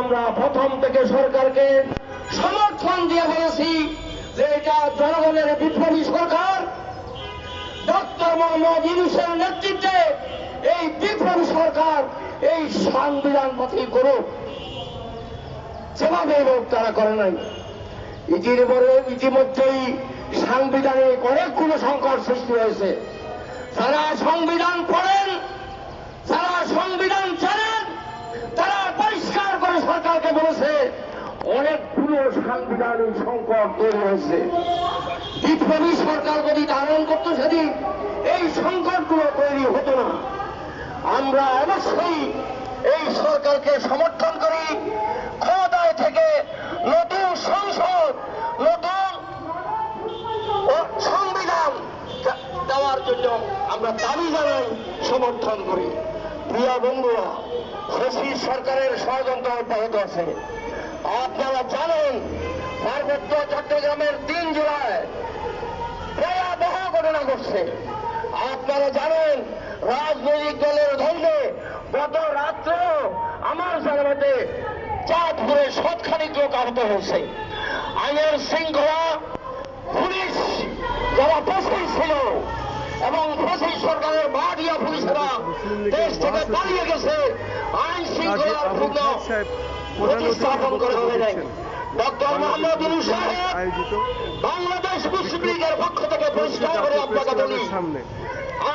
আমরা প্রথম থেকে সরকারকে সমর্থন দিয়ে বলেছি যে এটা জনগণের বিপ্লবী সরকার। ডক্টর মোহাম্মদ ইউনুসের নেতৃত্বে এই বিপ্লবী সরকার এই সংবিধান পথেই করুক। যেভাবে হোক তারা করে নাই। ইতিপরে ইতিমধ্যেই সাংবিধানিক অনেকগুলো সংকট সৃষ্টি হয়েছে। যারা সংবিধান পড়েন যারা সংবিধান জানেন তারা পরিষ্কার করে সরকারকে বলেছে অনেকগুলো সাংবিধানিক সংকট তৈরি হয়েছে। বিপ্লবী সরকার যদি ধারণ করতো সেদিন এই সংকটগুলো তৈরি হতো না। আমরা অবশ্যই এই সরকারকে সমর্থন করি। ক্ষমতায় থেকে নতুন সংসদ, নতুন সংবিধান দেওয়ার জন্য আমরা দাবি জানাই, সমর্থন করি। প্রিয় বন্ধুরা শশী সরকারের ষড়যন্ত্র অব্যাহত আছে। আপনারা জানেন পার্বত্য চট্টগ্রামের তিন জেলায় ভয়াবহ ঘটনা ঘটছে। আপনারা জানেন রাজনৈতিক দলের ধন্দে গত রাত্র আমার জানাতে চাঁদপুরে সৎখানিক লোক আহত হয়েছে। আইনের শৃঙ্খলা পুলিশ যারা প্রস্তুত ছিল এবং ফসিল সরকারের ভাড়িয়া পুলিশরা দেশ থেকে পালিয়ে গেছে আইন শৃঙ্খলার পূর্ণ প্রধান প্রতিস্থাপন করা হবে নাই। ডক্টর মোহাম্মদ আয়োজিত বাংলাদেশ মুসলিম লীগের পক্ষ থেকে পরিষ্কার করে আপনাকে বলি প্রেসক্লাবের সামনে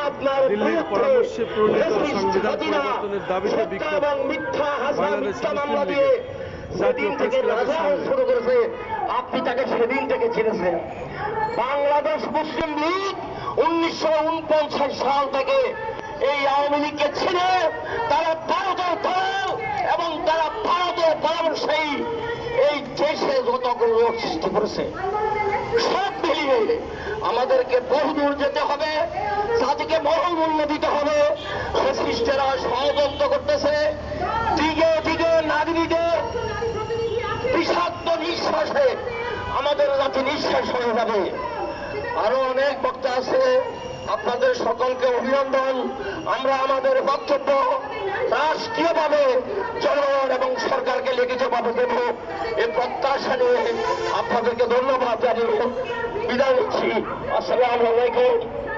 আপনার দিল্লির পরামর্শে প্রণীত সংবিধান পরিবর্তনের দাবিতে বিক্ষোভ এবং মিথ্যা হাসা বাংলাদেশ মুসলিম লীগের জাতীয় যেদিন থেকে সামনে। আপনি তাকে সেদিন থেকে চিনেছেন বাংলাদেশ মুসলিম লীগ উনিশশো উনপঞ্চাশ সাল থেকে এই আওয়ামী লীগকে ছিনে তারা ভারতের দল এবং তারা ভারতের পরামর্শেই এই দেশে যতগুলো রোগ সৃষ্টি করেছে, সব মিলিয়ে আমাদেরকে বহুদূর যেতে হবে জাতিকে মহমূল্য দিতে হবে। ফ্যাসিস্টেরা ষড়যন্ত্র করতেছে। দিকে দিকে নাগরিকদের বিষাক্ত নিঃশ্বাসে আমাদের জাতি নিঃশ্বাস হয়ে যাবে। আরও অনেক বক্তা আছে, আপনাদের সকলকে অভিনন্দন। আমরা আমাদের বক্তব্য রাষ্ট্রীয়ভাবে জনগণ এবং সরকারকে লিখিতভাবে দেব। এই প্রত্যাশা নিয়ে আপনাদেরকে ধন্যবাদ জানিয়ে বিদায় নিচ্ছি। আসসালাম আলাইকুম।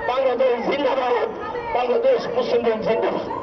বাংলাদেশ জিন্দাবাদ। বাংলাদেশ মুসলিম জিন্দাবাদ।